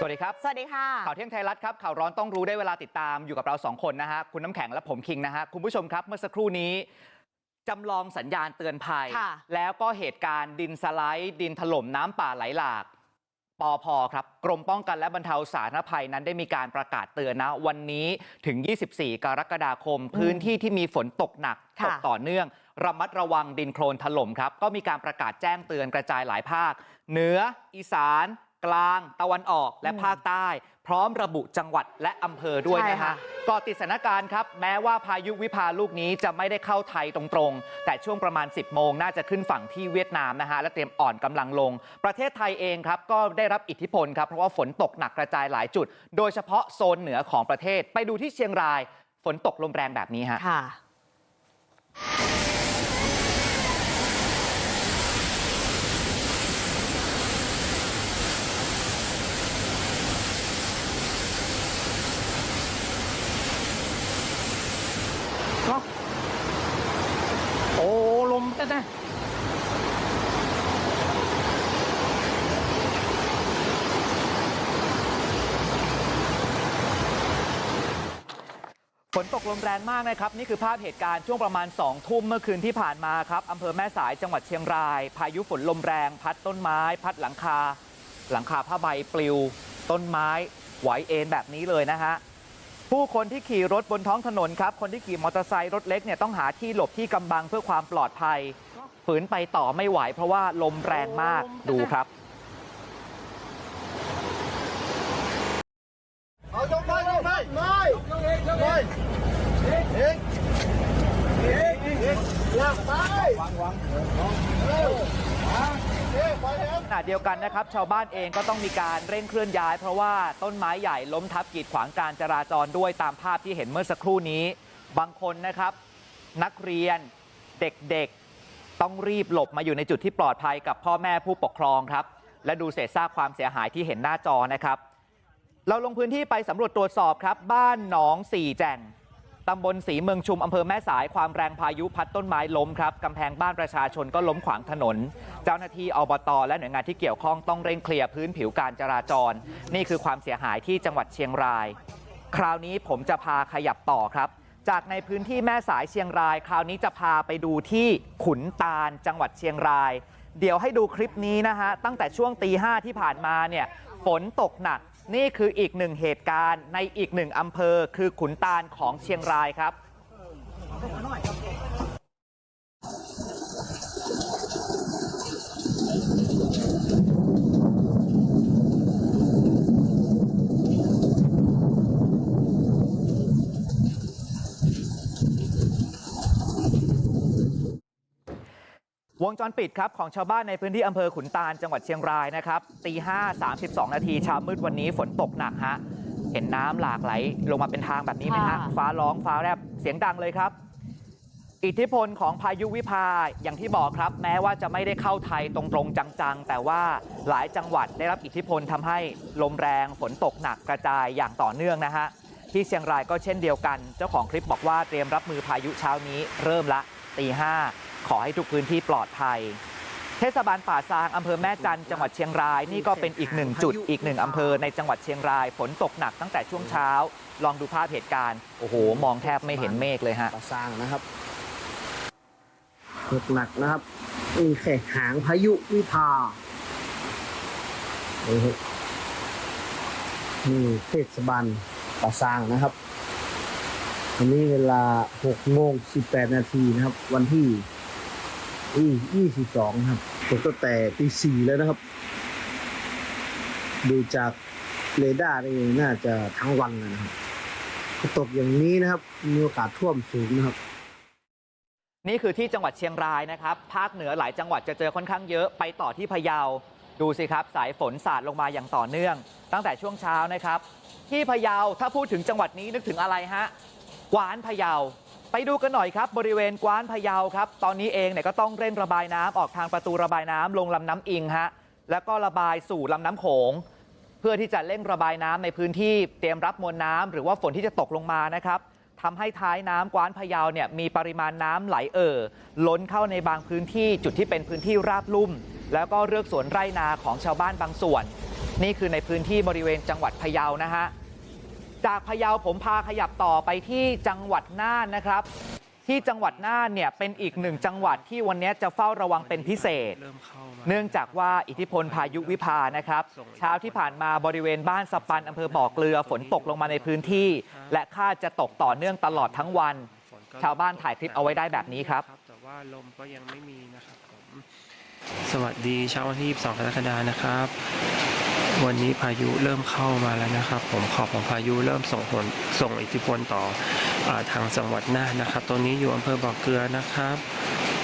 สวัสดีครับ สวัสดีค่ะ ข่าวเที่ยงไทยรัฐครับ ข่าวร้อนต้องรู้ได้เวลาติดตามอยู่กับเราสองคนนะฮะ คุณน้ำแข็งและผมคิงนะฮะ คุณผู้ชมครับ เมื่อสักครู่นี้จำลองสัญญาณเตือนภัยค่ะแล้วก็เหตุการณ์ดินสไลด์ ดินถล่มน้ำป่าไหลหลากปอพครับ กรมป้องกันและบรรเทาสาธารณภัยนั้นได้มีการประกาศเตือนนะ วันนี้ถึง 24 กรกฎาคม พื้นที่ที่มีฝนตกหนักค่ะตกต่อเนื่อง ระมัดระวังดินโคลนถล่มครับ ก็มีการประกาศแจ้งเตือนกระจายหลายภาค เหนือ อีสาน กลางตะวันออกและภาคใต้ พร้อมระบุจังหวัดและอำเภอด้วยนะใช่ฮะค่ะก่อติดสถานการณ์ครับ แม้ว่าพายุวิภาลูกนี้จะไม่ได้เข้าไทยตรงๆ แต่ช่วงประมาณ 10 โมงน่าจะขึ้นฝั่งที่เวียดนามนะฮะและเตรียมอ่อนกำลังลง ประเทศไทยเองครับก็ได้รับอิทธิพลครับเพราะว่าฝนตกหนักกระจายหลายจุด โดยเฉพาะโซนเหนือของประเทศ ไปดูที่เชียงราย ฝนตกลมแรงแบบนี้ฮะ ค่ะ เนาะโอ้ลมแต่นะ ฝ นตกลมแรงมากนะครับ นี่คือภาพเหตุการณ์ช่วงประมาณ 2 ทุ่มเมื่อคืนที่ผ่านมาครับอำเภอแม่สายจังหวัดเชียงราย พายุฝนลมแรง พัดต้นไม้ พัดหลังคา หลังคาผ้าใบปลิว ต้นไม้ไหวเอ็นแบบนี้เลยนะฮะผู้คนที่ขี่รถบนท้องถนนครับ คนที่ขี่มอเตอร์ไซค์รถเล็กเนี่ยต้องหาที่หลบที่กำบังเพื่อความปลอดภัยฝืนไปต่อไม่ไหว เพราะว่าลมแรงมากดูครับ เอายกไปยกไปไม่ไม่เอกเอกเอกเอกลากไปวางวางเร็วเอกไปแล้ว ขณะเดียวกันนะครับชาวบ้านเองก็ต้องมีการเร่งเคลื่อนย้าย เพราะว่าต้นไม้ใหญ่ล้มทับกีดขวางการจราจรด้วยตามภาพที่เห็นเมื่อสักครู่นี้ บางคนนะครับ นักเรียนเด็กๆต้องรีบหลบมาอยู่ในจุดที่ปลอดภัยกับพ่อแม่ผู้ปกครองครับ และดูเศษซากความเสียหายที่เห็นหน้าจอนะครับ เราลงพื้นที่ไปสำรวจตรวจสอบครับ บ้านหนองสี่แจ่ง ตำบลสีเมืองชุมอำเภอแม่สายความแรงพายุพัดต้นไม้ล้มครับกำแพงบ้านประชาชนก็ล้มขวางถนน เจ้าหน้าที่อบต และหน่วยงานที่เกี่ยวข้องต้องเร่งเคลียร์พื้นผิวการจราจร นี่คือความเสียหายที่จังหวัดเชียงราย คราวนี้ผมจะพาขยับต่อครับ จากในพื้นที่แม่สายเชียงราย คราวนี้จะพาไปดูที่ขุนตาล จังหวัดเชียงราย เดี๋ยวให้ดูคลิปนี้นะฮะตั้งแต่ช่วงตีห้าที่ผ่านมาเนี่ยฝนตกหนัก นี่คืออีกหนึ่งเหตุการณ์ในอีกหนึ่งอำเภอคือขุนตาลของเชียงรายครับ วงจรปิดครับของชาวบ้านในพื้นที่อำเภอขุนตาลจังหวัดเชียงรายนะครับตีห้าสามสิบสองนาทีเช้ามืดวันนี้ฝนตกหนักฮะเห็นน้ำหลากไหลลงมาเป็นทางแบบนี้ไหมฮะค่ะฟ้าร้องฟ้าแลบเสียงดังเลยครับ อิทธิพลของพายุวิภาอย่างที่บอกครับ แม้ว่าจะไม่ได้เข้าไทยตรงๆจังๆ แต่ว่าหลายจังหวัดได้รับอิทธิพลทำให้ลมแรงฝนตกหนักกระจายอย่างต่อเนื่องนะฮะที่เชียงรายก็เช่นเดียวกัน เจ้าของคลิปบอกว่าเตรียมรับมือพายุเช้านี้เริ่มละตีห้า ขอให้ทุกพื้นที่ปลอดภัย เทศบาลป่าซางอำเภอแม่จันทร์จังหวัดเชียงราย นี่ก็เป็นอีกหนึ่งจุดอีกหนึ่งอำเภอในจังหวัดเชียงราย ฝนตกหนักตั้งแต่ช่วงเช้า ลองดูภาพเหตุการณ์โอ้โหมองแทบไม่เห็นเมฆเลยฮะปะสร้างนะครับตกหนักนะครับนี่แค่หางพายุวิภานี่ครับนี่เทศบาลปะสร้างนะครับวันนี้เวลา6โมง18 นาทีนะครับ วันที่ ที่22ครับตกตั้งแต่ตี4แล้วนะครับ ดูจากเรดาร์นี่น่าจะทั้งวันเลยนะครับตกอย่างนี้นะครับ มีโอกาสท่วมสูงนะครับ นี่คือที่จังหวัดเชียงรายนะครับ ภาคเหนือหลายจังหวัดจะเจอค่อนข้างเยอะไปต่อที่พะเยา ดูสิครับ สายฝนสาดลงมาอย่างต่อเนื่อง ตั้งแต่ช่วงเช้านะครับ ที่พะเยาถ้าพูดถึงจังหวัดนี้นึกถึงอะไรฮะกวานพะเยา ไปดูกันหน่อยครับบริเวณกวานพะเยาครับ ตอนนี้เองเนี่ยก็ต้องเร่งระบายน้ำออกทางประตูระบายน้ำลงลำน้ำอิงฮะแล้วก็ระบายสู่ลำน้ำโขง เพื่อที่จะเร่งระบายน้ำในพื้นที่เตรียมรับมวลน้ำหรือว่าฝนที่จะตกลงมานะครับทำให้ท้ายน้ำกว้านพะเยาเนี่ยมีปริมาณน้ำไหลเอ่อล้นเข้าในบางพื้นที่จุดที่เป็นพื้นที่ราบลุ่ม แล้วก็เรือกสวนไร่นาของชาวบ้านบางส่วน นี่คือในพื้นที่บริเวณจังหวัดพะเยานะฮะ จากพะเยาผมพาขยับต่อไปที่จังหวัดน่านนะครับ ที่จังหวัดน่านเนี่ยเป็นอีกหนึ่งจังหวัดที่วันนี้จะเฝ้าระวังเป็นพิเศษเริ่มเข้ามาเนื่องจากว่าอิทธิพลพายุวิภานะครับ เช้าที่ผ่านมาบริเวณบ้านสปันอำเภอบ่อเกลือฝนตกลงมาในพื้นที่ และคาดจะตกต่อเนื่องตลอดทั้งวันฝนก็ชาวบ้านถ่ายคลิปเอาไว้ได้แบบนี้ครับแต่ว่าลมก็ยังไม่มีนะครับผมสวัสดีเช้าวันที่ 22กรกฎานะครับ วันนี้พายุเริ่มเข้ามาแล้วนะครับ ผมขอบของพายุเริ่มส่งผลส่งอิทธิพลต่ออาทางจังหวัดน่านนะครับตรงนี้อยู่อำเภอบ่อเกลือนะครับ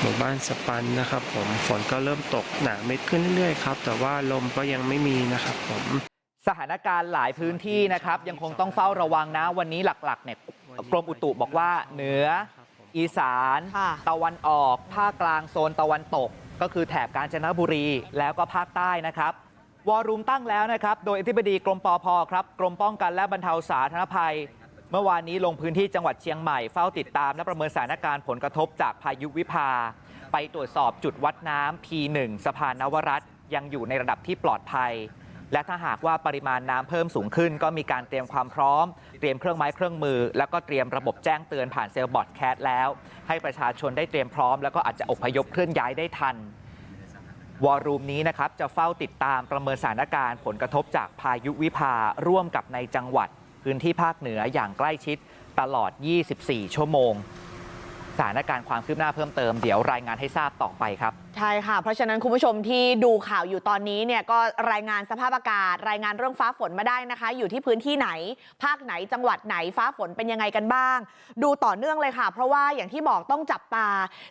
หมู่บ้านสปันนะครับ ผมฝนก็เริ่มตกหนาเม็ดขึ้นเรื่อยๆครับแต่ว่าลมก็ยังไม่มีนะครับ ผมสถานการณ์หลายพื้นที่นะครับ ยังคงต้องเฝ้าระวังนะ วันนี้หลักๆเนี่ยกรมอุตุบอกว่าเหนือ อีสานค่ะตะวันออก ภาคกลางโซนตะวันตก ก็คือแถบกาญจนบุรีแล้วก็ภาคใต้นะครับ วอรูมตั้งแล้วนะครับ โดยอธิบดีกรมปอพครับกรมป้องกันและบรรเทาสาธารณภัย เมื่อวานนี้ลงพื้นที่จังหวัดเชียงใหม่เฝ้าติดตามและประเมินสถานการณ์ผลกระทบจากพายุวิภา ไปตรวจสอบจุดวัดน้ำ P1 สะพานนวรัตยังอยู่ในระดับที่ปลอดภัย และถ้าหากว่าปริมาณน้ำเพิ่มสูงขึ้น ก็มีการเตรียมความพร้อม เตรียมเครื่องไม้เครื่องมือ แล้วก็เตรียมระบบแจ้งเตือนผ่านเซลล์บอทแคสแล้ว ให้ประชาชนได้เตรียมพร้อมแล้วก็อาจจะอพยพเคลื่อนย้ายได้ทัน วอรูมนี้นะครับจะเฝ้าติดตามประเมินสถานการณ์ผลกระทบจากพายุวิภาร่วมกับในจังหวัดพื้นที่ภาคเหนืออย่างใกล้ชิดตลอด 24 ชั่วโมง สถานการณ์ความคืบหน้าเพิ่มเติมเดี๋ยวรายงานให้ทราบต่อไปครับ ใช่ค่ะ เพราะฉะนั้นคุณผู้ชมที่ดูข่าวอยู่ตอนนี้เนี่ยก็รายงานสภาพอากาศ รายงานเรื่องฟ้าฝนมาได้นะคะ อยู่ที่พื้นที่ไหน ภาคไหนจังหวัดไหนฟ้าฝนเป็นยังไงกันบ้าง ดูต่อเนื่องเลยค่ะ เพราะว่าอย่างที่บอกต้องจับตา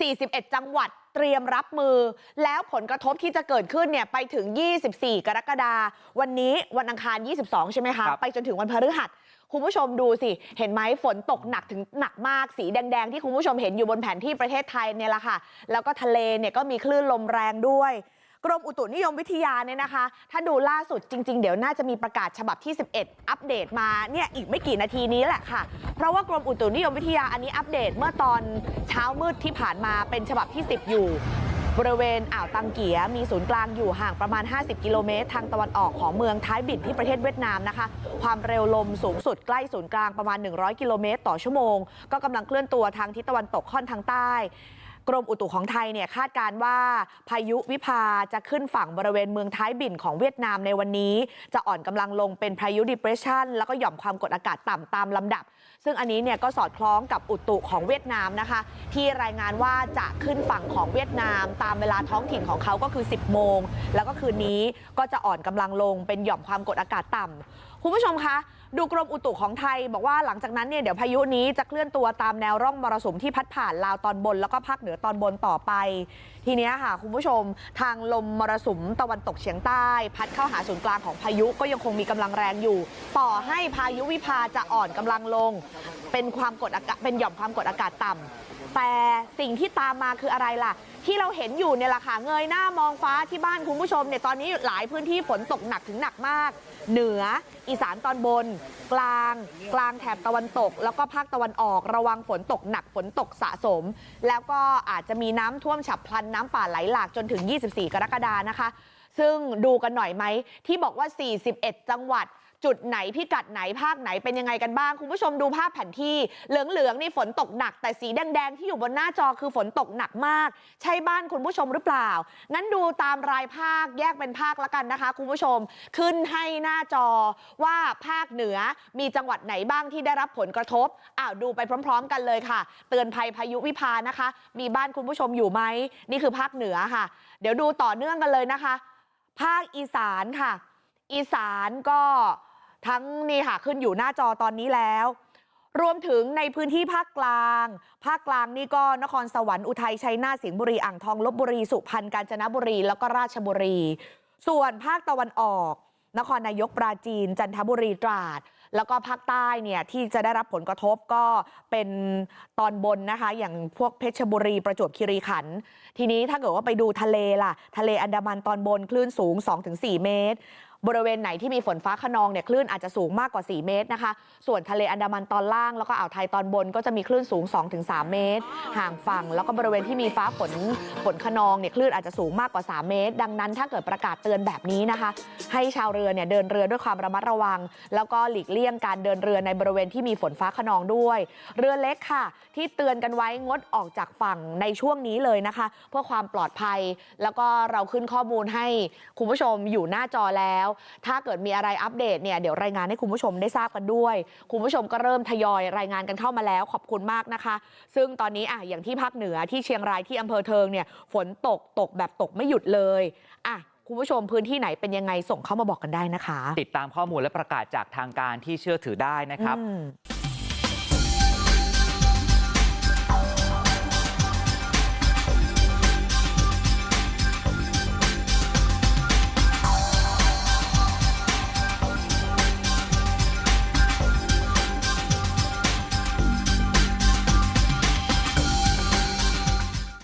41 จังหวัดเตรียมรับมือ แล้วผลกระทบที่จะเกิดขึ้นเนี่ยไปถึง 24 กรกฎาคมวันนี้วันอังคาร 22 ใช่ไหมคะครับไปจนถึงวันพฤหัส คุณผู้ชมดูสิเห็นไหมฝนตกหนักถึงหนักมากสีแดงๆที่คุณผู้ชมเห็นอยู่บนแผนที่ประเทศไทยเนี่ยแหละค่ะแล้วก็ทะเลเนี่ยก็มีคลื่นลมแรงด้วยกรมอุตุนิยมวิทยาเนี่ยนะคะ ถ้าดูล่าสุดจริง ๆ เดี๋ยวน่าจะมีประกาศฉบับที่ 11 อัปเดตมาเนี่ยอีกไม่กี่นาทีนี้แหละค่ะ เพราะว่ากรมอุตุนิยมวิทยาอันนี้อัปเดตเมื่อตอนเช้ามืดที่ผ่านมาเป็นฉบับที่ 10 อยู่ บริเวณอ่าวตังเกียมีศูนย์กลางอยู่ห่างประมาณ 50 กิโลเมตร ทางตะวันออกของเมืองท้ายบินที่ประเทศเวียดนามนะคะ ความเร็วลมสูงสุดใกล้ศูนย์กลางประมาณ 100 กิโลเมตร ต่อชั่วโมง ก็กำลังเคลื่อนตัวทางทิศตะวันตกค่อนทางใต้กรมอุตุของไทยเนี่ยคาดการว่าพายุวิภาจะขึ้นฝั่งบริเวณเมืองท้ายบินของเวียดนามในวันนี้ จะอ่อนกำลังลงเป็นพายุ depression แล้วก็หย่อมความกดอากาศต่ำตามลำดับ ซึ่งอันนี้เนี่ยก็สอดคล้องกับอุตุของเวียดนามนะคะที่รายงานว่าจะขึ้นฝั่งของเวียดนามตามเวลาท้องถิ่นของเขาก็คือ 10 โมง แล้วก็คืนนี้ก็จะอ่อนกำลังลงเป็นหย่อมความกดอากาศต่ำคุณผู้ชมคะ ดูกรมอุตุของไทยบอกว่าหลังจากนั้นเนี่ยเดี๋ยวพายุนี้จะเคลื่อนตัวตามแนวร่องมรสุมที่พัดผ่านลาวตอนบนแล้วก็ภาคเหนือตอนบนต่อไป ทีนี้ค่ะคุณผู้ชม ทางลมมรสุมตะวันตกเฉียงใต้ พัดเข้าหาศูนย์กลางของพายุก็ยังคงมีกำลังแรงอยู่ ต่อให้พายุวิภาจะอ่อนกำลังลง เป็นความกดอากาศเป็นหย่อมความกดอากาศต่ำแต่สิ่งที่ตามมาคืออะไรล่ะ ที่เราเห็นอยู่เนี่ยแหละค่ะเงยหน้ามองฟ้าที่บ้านคุณผู้ชมเนี่ยตอนนี้หลายพื้นที่ฝนตกหนักถึงหนักมาก เหนืออีสานตอนบนกลางกลางแถบตะวันตก แล้วก็ภาคตะวันออกระวังฝนตกหนักฝนตกสะสม แล้วก็อาจจะมีน้ำท่วมฉับพลันน้ำป่าไหลหลากจนถึง 24 กรกฎานะคะ ซึ่งดูกันหน่อยไหมที่บอกว่า 41 จังหวัด จุดไหนพิกัดไหนภาคไหนเป็นยังไงกันบ้างคุณผู้ชมดูภาพแผนที่เหลืองๆนี่ฝนตกหนักแต่สีแดงๆที่อยู่บนหน้าจอคือฝนตกหนักมาก ใช่บ้านคุณผู้ชมหรือเปล่า งั้นดูตามรายภาคแยกเป็นภาคละกันนะคะ คุณผู้ชมขึ้นให้หน้าจอว่าภาคเหนือมีจังหวัดไหนบ้างที่ได้รับผลกระทบอ้าวดูไปพร้อม ๆ กันเลยค่ะ เตือนภัยพายุวิภานะคะ มีบ้านคุณผู้ชมอยู่ไหมนี่คือภาคเหนือค่ะ เดี๋ยวดูต่อเนื่องกันเลยนะคะ ภาคอีสานค่ะ อีสานก็ ทั้งนี่ค่ะขึ้นอยู่หน้าจอตอนนี้แล้วรวมถึงในพื้นที่ภาคกลางภาคกลางนี่ก็นครสวรรค์อุทัยชัยนาทสิงห์บุรีอ่างทองลบบุรีสุพรรณกาญจนบุรีแล้วก็ราชบุรีส่วนภาคตะวันออกนครนายกปราจีนจันทบุรีตราดแล้วก็ภาคใต้เนี่ยที่จะได้รับผลกระทบก็เป็นตอนบนนะคะอย่างพวกเพชรบุรีประจวบคีรีขันธ์ทีนี้ถ้าเกิดว่าไปดูทะเลล่ะทะเลอันดามันตอนบนคลื่นสูง 2-4 เมตร บริเวณไหนที่มีฝนฟ้าขนองเนี่ยคลื่นอาจจะสูงมากกว่า 4 เมตรนะคะ ส่วนทะเลอันดามันตอนล่างแล้วก็อ่าวไทยตอนบนก็จะมีคลื่นสูง 2-3 เมตร ห่างฝั่ง แล้วก็บริเวณที่มีฟ้าฝนฝนขนองเนี่ยคลื่นอาจจะสูงมากกว่า 3 เมตร ดังนั้นถ้าเกิดประกาศเตือนแบบนี้นะคะ ให้ชาวเรือเนี่ยเดินเรือด้วยความระมัดระวัง แล้วก็หลีกเลี่ยงการเดินเรือในบริเวณที่มีฝนฟ้าขนองด้วย เรือเล็กค่ะ ที่เตือนกันไว้งดออกจากฝั่งในช่วงนี้เลยนะคะ เพื่อความปลอดภัย แล้วก็เราขึ้นข้อมูลให้คุณผู้ชมอยู่หน้าจอแล้วถ้าเกิดมีอะไรอัปเดตเนี่ยเดี๋ยวรายงานให้คุณผู้ชมได้ทราบกันด้วย คุณผู้ชมก็เริ่มทยอยรายงานกันเข้ามาแล้วขอบคุณมากนะคะ ซึ่งตอนนี้อะอย่างที่ภาคเหนือที่เชียงรายที่อำเภอเทิงเนี่ยฝนตกตกแบบตกไม่หยุดเลยอะคุณผู้ชมพื้นที่ไหนเป็นยังไงส่งเข้ามาบอกกันได้นะคะ ติดตามข้อมูลและประกาศจากทางการที่เชื่อถือได้นะครับอืม